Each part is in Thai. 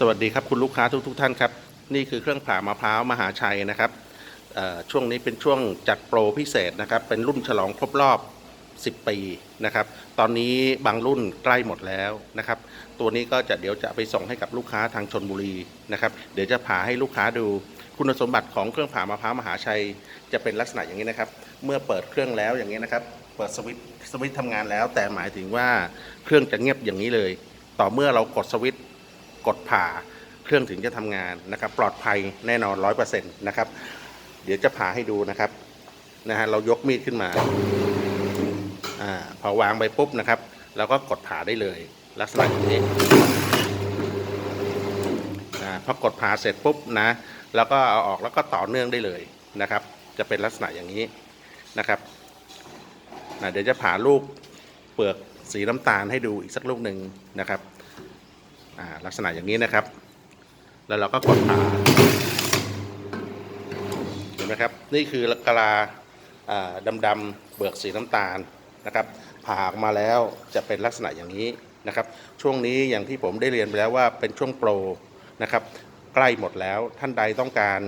สวัสดีครับคุณลูกค้าทุกทท่านครับ นี่คือเครื่องผ่ามะพร้าวมหาชัยนะครับช่วงนี้เป็นช่วงจัดโปรพิเศษนะครับ เป็นรุ่นฉลองครบรอบ 10 ปีนะครับ ตอนนี้บางรุ่นใกล้หมดแล้วนะครับ ตัวนี้ก็จะเดี๋ยวจะไปส่งให้กับลูกค้าทางชนบุรีนะครับ เดี๋ยวจะผ่าให้ลูกค้าดูคุณสมบัติของเครื่องผ่ามะพร้าวมหาชัย จะเป็นลักษณะอย่างนี้นะครับ เมื่อเปิดเครื่องแล้วอย่างนี้นะครับ เปิดสวิตสวิตทำงานแล้ว แต่หมายถึงว่าเครื่องจะเงียบอย่างนี้เลย ต่อเมื่อเรากดสวิต กดผ่าเครื่องถึงจะทำงานนะครับ ปลอดภัยแน่นอนร้อยเปอร์เซ็นต์นะครับ เดี๋ยวจะผ่าให้ดูนะครับนะฮะเรายกมีดขึ้นมาอ่าพอวางไปปุ๊บนะครับเราก็กดผ่าได้เลย ลักษณะอย่างนี้อ่าพอกดผ่าเสร็จปุ๊บนะแล้วก็เอาออกแล้วก็ต่อเนื่องได้เลยนะครับ จะเป็นลักษณะอย่างนี้นะครับอ่าเดี๋ยวจะผ่าลูกเปลือกสีน้ำตาลให้ดูอีกสักลูกหนึ่งนะครับ ลักษณะอย่างนี้นะครับ แล้วเราก็กดผ่าเห็นไหมครับ นี่คือกะลาอ่าดำๆเบือกสีน้ำตาลนะครับผ่าออกมาแล้วจะเป็นลักษณะอย่างนี้นะครับ ช่วงนี้อย่างที่ผมได้เรียนไปแล้วว่าเป็นช่วงโปรนะครับ ใกล้หมดแล้วท่านใดต้องการ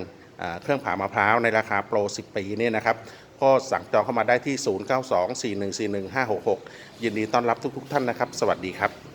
เครื่องผ่ามะพร้าวในราคาโปร 10 ปีเนี่ยนะครับก็สั่งจองเข้ามาได้ที่ 0924141566 ยินดีต้อนรับทุกๆ ท่านนะครับ สวัสดีครับ